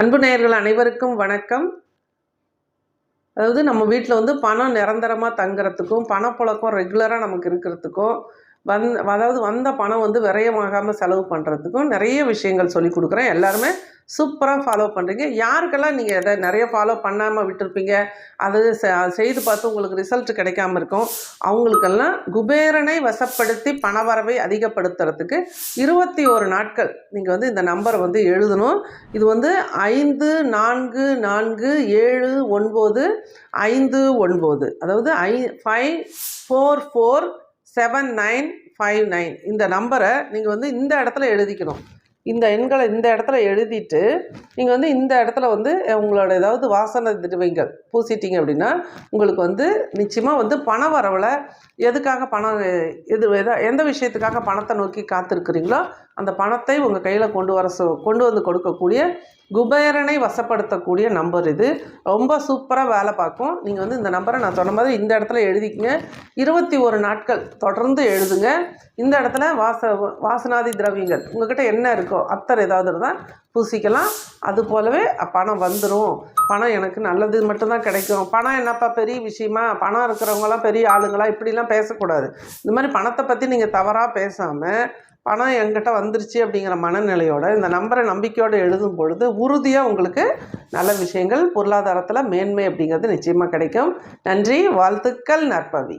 அன்பு நேயர்கள் அனைவருக்கும் வணக்கம். அதாவது நம்ம வீட்டில் வந்து பணம் நிரந்தரமாக தங்குறதுக்கும் பணப்புழக்கம் ரெகுலராக நமக்கு இருக்கிறதுக்கும் வந் அதாவது வந்த பணம் வந்து விரயமாகாமல் செலவு பண்ணுறதுக்கும் நிறைய விஷயங்கள் சொல்லி கொடுக்குறேன். எல்லாருமே சூப்பராக ஃபாலோ பண்ணுறீங்க யாருக்கெல்லாம் நீங்கள் எதை நிறைய ஃபாலோ பண்ணாமல் விட்டுருப்பீங்க? அது செய்து பார்த்து உங்களுக்கு ரிசல்ட் கிடைக்காம இருக்கும். அவங்களுக்கெல்லாம் குபேரனை வசப்படுத்தி பணவரவை அதிகப்படுத்துறதுக்கு இருபத்தி ஒரு நாட்கள் நீங்கள் வந்து இந்த நம்பரை வந்து எழுதணும். இது வந்து ஐந்து நான்கு நான்கு ஏழு ஒன்பது ஐந்து ஒன்பது. அதாவது ஐ five four four seven nine five nine இந்த நம்பரை நீங்கள் வந்து இந்த இடத்துல எழுதிக்கணும். இந்த எண்களை இந்த இடத்துல எழுதிட்டு நீங்கள் வந்து இந்த இடத்துல வந்து உங்களோட ஏதாவது வாசனை திரவியங்கள் பூசிட்டீங்க அப்படின்னா உங்களுக்கு வந்து நிச்சயமாக வந்து பண வரவில் எதுக்காக பணம் எது எத எந்த விஷயத்துக்காக பணத்தை நோக்கி காத்திருக்கிறீங்களோ அந்த பணத்தை உங்கள் கையில் கொண்டு வர சொ கொண்டு வந்து கொடுக்கக்கூடிய குபேரனை வசப்படுத்தக்கூடிய நம்பர் இது. ரொம்ப சூப்பராக வேலை பார்க்கும். நீங்கள் வந்து இந்த நம்பரை நான் சொன்ன மாதிரி இந்த இடத்துல எழுதிக்கங்க. இருபத்தி ஒரு நாட்கள் தொடர்ந்து எழுதுங்க. இந்த இடத்துல வாச வாசனாதி திரவியங்கள் உங்கள்கிட்ட என்ன இருக்கோ அத்தர் ஏதாவது இருந்தால் பூசிக்கலாம். அது போலவே பணம் வந்துடும் பணம் எனக்கு நல்லது மட்டும்தான் கிடைக்கும். பணம் என்னப்பா பெரிய விஷயமா? பணம் இருக்கிறவங்களாம் பெரிய ஆளுங்களா? இப்படிலாம் பேசக்கூடாது. இந்த மாதிரி பணத்தை பற்றி நீங்கள் தவறாக பேசாமல் பணம் என்கிட்ட வந்துருச்சு அப்படிங்கிற மனநிலையோட இந்த நம்பரை நம்பிக்கையோடு எழுதும் பொழுது உறுதியாக உங்களுக்கு நல்ல விஷயங்கள் பொருளாதாரத்தில் மேன்மை அப்படிங்கிறது நிச்சயமாக கிடைக்கும். நன்றி வாழ்த்துக்கள் நற்பவி.